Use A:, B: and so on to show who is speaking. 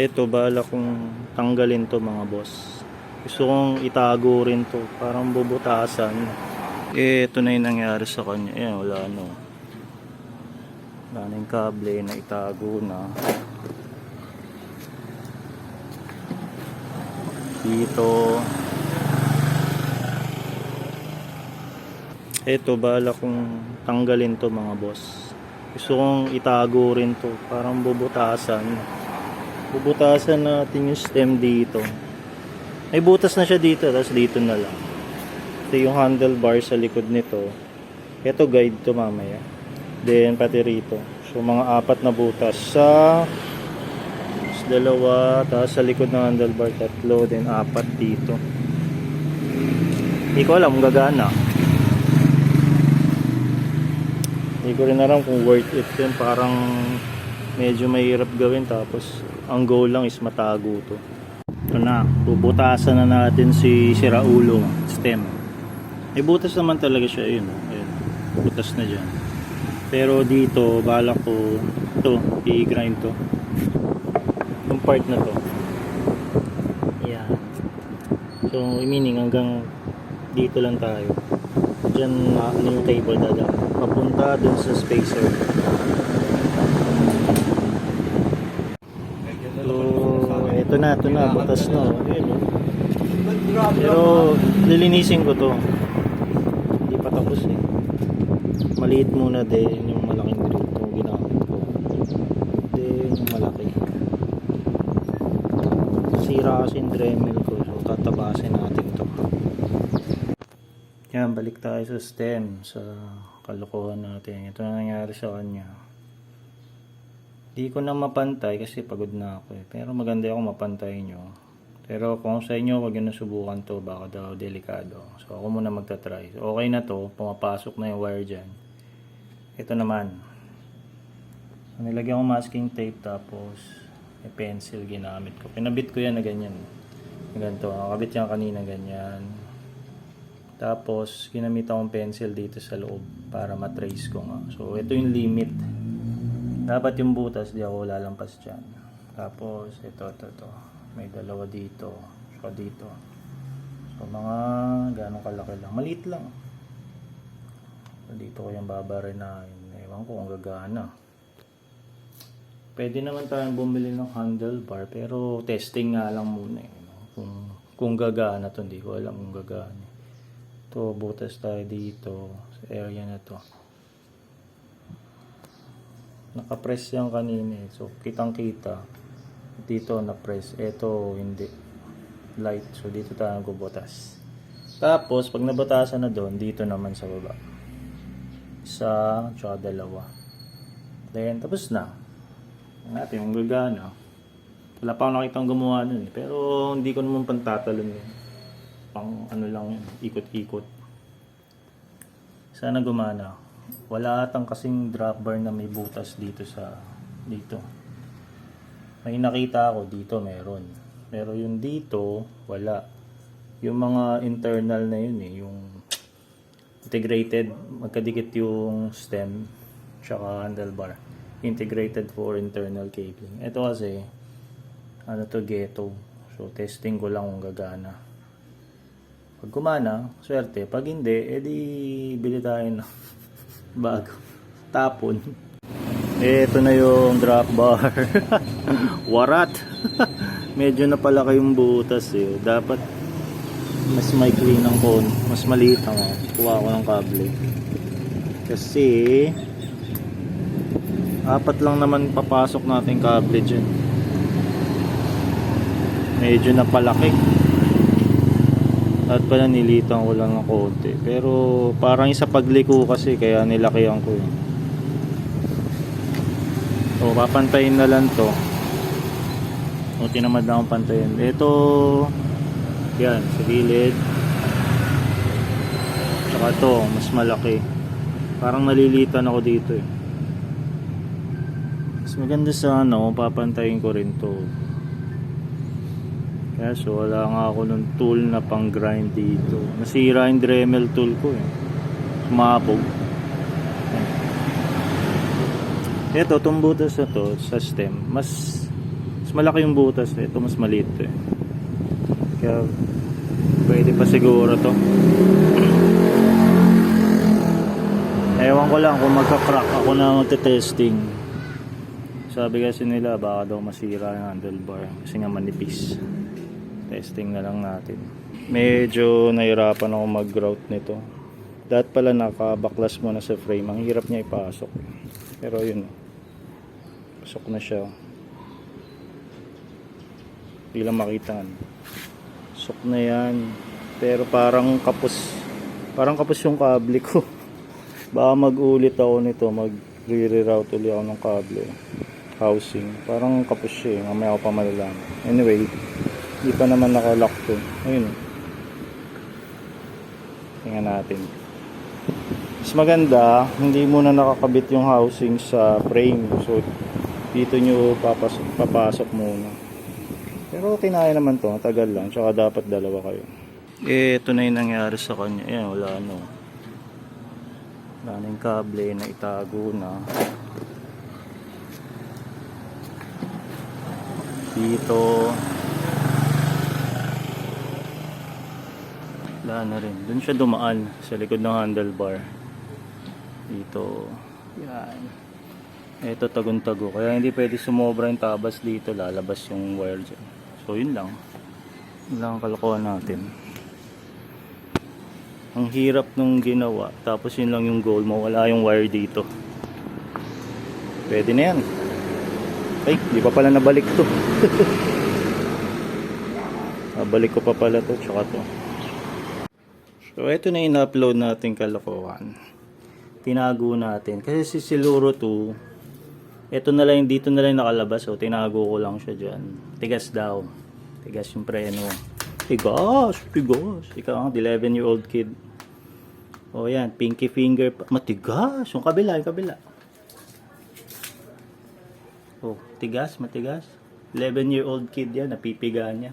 A: Eto, bala kong tanggalin to mga boss. Gusto kong itago rin to. Parang bubutasan. Eh, ito na yung nangyari sa kanya. Ayan, wala ano. Wala na yung kable na itago na. Dito. Eto, bala kong tanggalin to mga boss. Gusto kong itago rin to. Parang bubutasan. Bubutasan natin yung stem dito. May butas na siya dito, tapos dito na lang. Ito yung handlebar sa likod nito. Ito guide to mamaya. Then pati rito. So mga apat na butas sa tapos dalawa, tapos sa likod ng handlebar tatlo, then apat dito. Hindi ko alam kung gagana. Hindi ko rin alam kung worth it yun. Parang medyo mahirap gawin tapos ang goal lang is matago to. Ito na, bubutasan na natin si Siraulo stem. May butas naman talaga siya, ayun. ayun. Butas na dyan. Pero dito, bala ko, ito, i-grind to. Yung part na to. Yan. So, meaning hanggang dito lang tayo. Diyan na ano yung cable dadaan. Papunta dun sa spacer. So, ito na, ito na, butas na. oh. Ayun, oh. Pero, lilinisin ko to. Hindi pa tapos eh. Maliit muna din yung malaking itong ginamit ko. Then, yung malaki. Sira kasi yung Dremel ko. So, tatabasin natin to. Yan, balik tayo sa stem. Sa kalokohan natin. Ito na nangyari sa kanya. Di ko na mapantay kasi pagod na ako eh. Pero maganda ako mapantay nyo. Pero kung sa inyo, wag nyo na subukan to. Baka daw delikado. So ako muna magta-try. So, okay na to. Pumapasok na yung wire dyan. Ito naman. So, nilagyan ko masking tape tapos may pencil ginamit ko. Pinabit ko yan na ganyan. Ganito. Nakabit yan kanina ganyan. Tapos, ginamit akong pencil dito sa loob para matrace ko nga. So, ito yung limit. Dapat yung butas, di ako lalampas dyan. Tapos, ito, ito, ito. May dalawa dito. So, dito. So, mga gano'ng kalaki lang. Maliit lang. So, dito ko yung babarinahin. Ewan ko kung gagana. Pwede naman tayong bumili ng handlebar, pero testing nga lang muna. Eh, no? Kung, kung gagana to, hindi ko alam kung gagana. Ito, butas tayo dito sa area na to nakapress yan kanina eh. So, kitang kita. Dito na-press. Ito, hindi. Light. So, dito tayo gubutas. Tapos, pag nabatasan na doon, dito naman sa baba. Isa, tsaka dalawa. Then, tapos na. Natin yung gagana. Wala pa akong nakitang gumawa nun eh. Pero, hindi ko naman pantatalon yun. Pang ano lang. Ikot-ikot. Sana gumana. Wala atang kasing drop bar na may butas dito sa dito. May nakita ako dito meron. Pero yung dito wala. Yung mga internal na yun eh, yung integrated, magkadikit yung stem tsaka handlebar. Integrated for internal cabling. Ito kasi ano to ghetto. So testing ko lang kung gagana. Pag gumana, swerte. Pag hindi, edi bili tayo bago. Tapon. Ito na yung drop bar. Warat. Medyo napalaki yung butas eh. Dapat mas maikli ng kon. Mas maliit ang kuha ko ng kable. Kasi apat lang naman papasok natin kable dyan. Medyo napalaki. At pala nilitan ko lang ng konti. Pero parang isa pagliko kasi kaya nilakihan ko yun. So papantayin na lang to. O tinamad na akong pantayin. Ito, yan, sa gilid. Tsaka to, mas malaki. Parang nalilitan ako dito eh. Mas maganda sa ano, papantayin ko rin to. Kaya so wala nga ako ng tool na pang grind dito. Nasira yung Dremel tool ko eh. Sumabog. Ito, itong butas na to sa stem, mas Mas malaki yung butas. Ito mas maliit to eh. Kaya pwede pa siguro to. Ewan ko lang kung magka-crack ako na magte-testing. Sabi kasi nila baka daw masira yung handlebar kasi nga manipis. Testing na lang natin. Medyo nahirapan ako mag-grout nito. Dahil pala nakabaklas mo na sa frame. Ang hirap niya ipasok. Pero yun. Pasok na siya. Hindi lang makita. Pasok na yan. Pero parang kapos. Parang kapos yung kable ko. Baka mag-ulit ako nito. Mag-reroute ulit ako ng kable. Housing. Parang kapos siya eh. Mamaya ako pa malalaman. Anyway. Hindi pa naman nakalock to. Ayun. Tingnan natin. Mas maganda, hindi muna nakakabit yung housing sa frame. So, dito nyo papasok, papasok muna. Pero kinaya naman to, tagal lang. Tsaka dapat dalawa kayo. Eh, ito na yung nangyari sa kanya. Ayan, wala ano. Wala na yung kable na itago na. Dito. Wala na rin. Doon siya dumaan sa likod ng handlebar. Dito. Yan. Ito tagun-tago. Kaya hindi pwede sumobra yung tabas dito. Lalabas yung wire dyan. So yun lang. Yun lang ang kalokohan natin. Ang hirap nung ginawa. Tapos yun lang yung goal mo. Wala yung wire dito. Pwede na yan. Ay, di pa pala nabalik to. Nabalik ko pa pala to. Tsaka to. So, ito na yung upload natin kalokohan. Tinago natin. Kasi si Siluro 2, ito na lang, dito na lang nakalabas. So, tinago ko lang siya dyan. Tigas daw. Tigas yung preno. Tigas, tigas. Ikaw ang 11 year old kid. O yan, pinky finger. Matigas. Yung kabila, yung kabila. Oh, tigas, matigas. 11 year old kid yan, napipiga niya.